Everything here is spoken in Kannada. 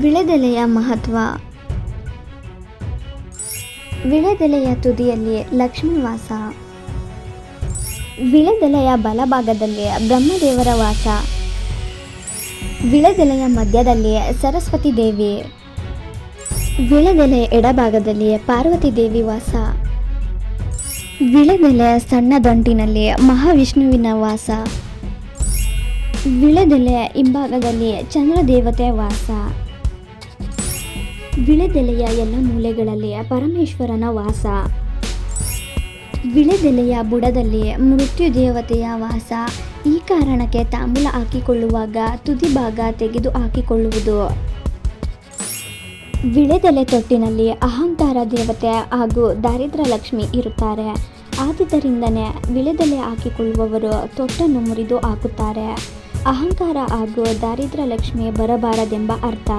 ವಿಳೆದೆಲೆಯ ಮಹತ್ವ. ವಿಳೆದೆಲೆಯ ತುದಿಯಲ್ಲಿ ಲಕ್ಷ್ಮೀವಾಸ ವಿಳೆದೆಲೆಯ ಬಲಭಾಗದಲ್ಲಿ ಬ್ರಹ್ಮದೇವರ ವಾಸ. ವಿಳೆದೆಲೆಯ ಮಧ್ಯದಲ್ಲಿ ಸರಸ್ವತಿ ದೇವಿ. ವಿಳೆದೆಲೆ ಎಡಭಾಗದಲ್ಲಿ ಪಾರ್ವತಿ ದೇವಿ ವಾಸ. ವಿಳೆದೆಲೆ ಸಣ್ಣ ದಂಟಿನಲ್ಲಿ ಮಹಾವಿಷ್ಣುವಿನ ವಾಸ. ವಿಳೆದೆಲೆ ಹಿಂಭಾಗದಲ್ಲಿ ಚಂದ್ರ ದೇವತೆ ವಾಸ. ವಿಳೆದೆಲೆಯ ಎಲ್ಲ ಮೂಲೆಗಳಲ್ಲಿ ಪರಮೇಶ್ವರನ ವಾಸ. ವಿಳೆದೆಲೆಯ ಬುಡದಲ್ಲಿ ಮೃತ್ಯು ದೇವತೆಯ ವಾಸ. ಈ ಕಾರಣಕ್ಕೆ ತಾಂಬೂಲ ಹಾಕಿಕೊಳ್ಳುವಾಗ ತುದಿ ಭಾಗ ತೆಗೆದು ಹಾಕಿಕೊಳ್ಳುವುದು. ವಿಳೆದೆಲೆ ತೊಟ್ಟಿನಲ್ಲಿ ಅಹಂಕಾರ ದೇವತೆ ಹಾಗೂ ದಾರಿದ್ರ ಲಕ್ಷ್ಮಿ ಇರುತ್ತಾರೆ. ಆದುದರಿಂದನೇ ವಿಳೆದೆಲೆ ಹಾಕಿಕೊಳ್ಳುವವರು ತೊಟ್ಟನ್ನು ಮುರಿದು ಹಾಕುತ್ತಾರೆ. ಅಹಂಕಾರ ಹಾಗೂ ದಾರಿದ್ರ ಲಕ್ಷ್ಮಿ ಬರಬಾರದೆಂಬ ಅರ್ಥ.